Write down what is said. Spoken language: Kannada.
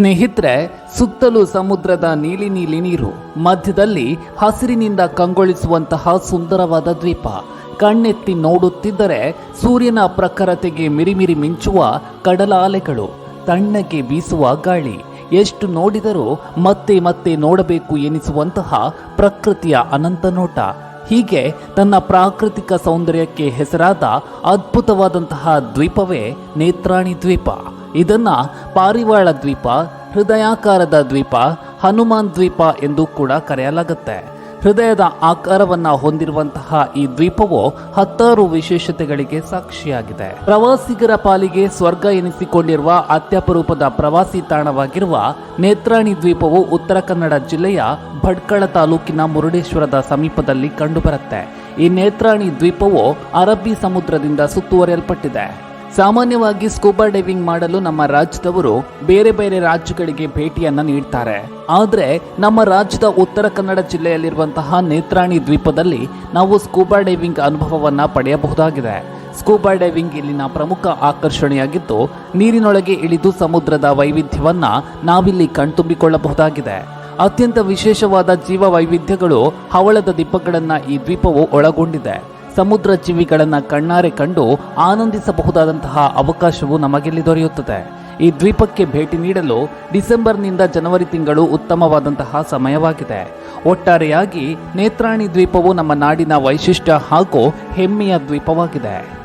ಸ್ನೇಹಿತರೆ, ಸುತ್ತಲೂ ಸಮುದ್ರದ ನೀಲಿ ನೀಲಿ ನೀರು, ಮಧ್ಯದಲ್ಲಿ ಹಸಿರಿನಿಂದ ಕಂಗೊಳಿಸುವಂತಹ ಸುಂದರವಾದ ದ್ವೀಪ. ಕಣ್ಣೆತ್ತಿ ನೋಡುತ್ತಿದ್ದರೆ ಸೂರ್ಯನ ಪ್ರಖರತೆಗೆ ಮಿರಿಮಿರಿ ಮಿಂಚುವ ಕಡಲ ಅಲೆಗಳು ತಣ್ಣಗೆ ಬೀಸುವ ಗಾಳಿ. ಎಷ್ಟು ನೋಡಿದರೂ ಮತ್ತೆ ಮತ್ತೆ ನೋಡಬೇಕು ಎನಿಸುವಂತಹ ಪ್ರಕೃತಿಯ ಅನಂತ ನೋಟ. ಹೀಗೆ ತನ್ನ ಪ್ರಾಕೃತಿಕ ಸೌಂದರ್ಯಕ್ಕೆ ಹೆಸರಾದ ಅದ್ಭುತವಾದಂತಹ ದ್ವೀಪವೇ ನೇತ್ರಾಣಿ ದ್ವೀಪ. ಇದನ್ನ ಪಾರಿವಾಳ ದ್ವೀಪ, ಹೃದಯಾಕಾರದ ದ್ವೀಪ, ಹನುಮಾನ್ ದ್ವೀಪ ಎಂದು ಕೂಡ ಕರೆಯಲಾಗುತ್ತೆ. ಹೃದಯದ ಆಕಾರವನ್ನು ಹೊಂದಿರುವಂತಹ ಈ ದ್ವೀಪವು ಹತ್ತಾರು ವಿಶೇಷತೆಗಳಿಗೆ ಸಾಕ್ಷಿಯಾಗಿದೆ. ಪ್ರವಾಸಿಗರ ಪಾಲಿಗೆ ಸ್ವರ್ಗ ಎನಿಸಿಕೊಂಡಿರುವ ಅತ್ಯಪರೂಪದ ಪ್ರವಾಸಿ ತಾಣವಾಗಿರುವ ನೇತ್ರಾಣಿ ದ್ವೀಪವು ಉತ್ತರ ಕನ್ನಡ ಜಿಲ್ಲೆಯ ಭಟ್ಕಳ ತಾಲೂಕಿನ ಮುರುಡೇಶ್ವರದ ಸಮೀಪದಲ್ಲಿ ಕಂಡುಬರುತ್ತೆ. ಈ ನೇತ್ರಾಣಿ ದ್ವೀಪವು ಅರಬ್ಬಿ ಸಮುದ್ರದಿಂದ ಸುತ್ತುವರಿಯಲ್ಪಟ್ಟಿದೆ. ಸಾಮಾನ್ಯವಾಗಿ ಸ್ಕೂಬಾ ಡೈವಿಂಗ್ ಮಾಡಲು ನಮ್ಮ ರಾಜ್ಯದವರು ಬೇರೆ ಬೇರೆ ರಾಜ್ಯಗಳಿಗೆ ಭೇಟಿಯನ್ನ ನೀಡ್ತಾರೆ. ಆದರೆ ನಮ್ಮ ರಾಜ್ಯದ ಉತ್ತರ ಕನ್ನಡ ಜಿಲ್ಲೆಯಲ್ಲಿರುವಂತಹ ನೇತ್ರಾಣಿ ದ್ವೀಪದಲ್ಲಿ ನಾವು ಸ್ಕೂಬಾ ಡೈವಿಂಗ್ ಅನುಭವವನ್ನ ಪಡೆಯಬಹುದಾಗಿದೆ. ಸ್ಕೂಬಾ ಡೈವಿಂಗ್ ಇಲ್ಲಿನ ಪ್ರಮುಖ ಆಕರ್ಷಣೆಯಾಗಿದ್ದು, ನೀರಿನೊಳಗೆ ಇಳಿದು ಸಮುದ್ರದ ವೈವಿಧ್ಯವನ್ನ ನಾವಿಲ್ಲಿ ಕಣ್ತುಂಬಿಕೊಳ್ಳಬಹುದಾಗಿದೆ. ಅತ್ಯಂತ ವಿಶೇಷವಾದ ಜೀವ ವೈವಿಧ್ಯಗಳು ಹವಳದ ದಿಬ್ಬಗಳನ್ನ ಈ ದ್ವೀಪವು ಒಳಗೊಂಡಿದೆ. ಸಮುದ್ರ ಜೀವಿಗಳನ್ನು ಕಣ್ಣಾರೆ ಕಂಡು ಆನಂದಿಸಬಹುದಾದಂತಹ ಅವಕಾಶವು ನಮಗೆಲ್ಲಿ ದೊರೆಯುತ್ತದೆ? ಈ ದ್ವೀಪಕ್ಕೆ ಭೇಟಿ ನೀಡಲು ಡಿಸೆಂಬರ್ನಿಂದ ಜನವರಿ ತಿಂಗಳು ಉತ್ತಮವಾದಂತಹ ಸಮಯವಾಗಿದೆ. ಒಟ್ಟಾರೆಯಾಗಿ ನೇತ್ರಾಣಿ ದ್ವೀಪವು ನಮ್ಮ ನಾಡಿನ ವೈಶಿಷ್ಟ್ಯ ಹಾಗೂ ಹೆಮ್ಮೆಯ ದ್ವೀಪವಾಗಿದೆ.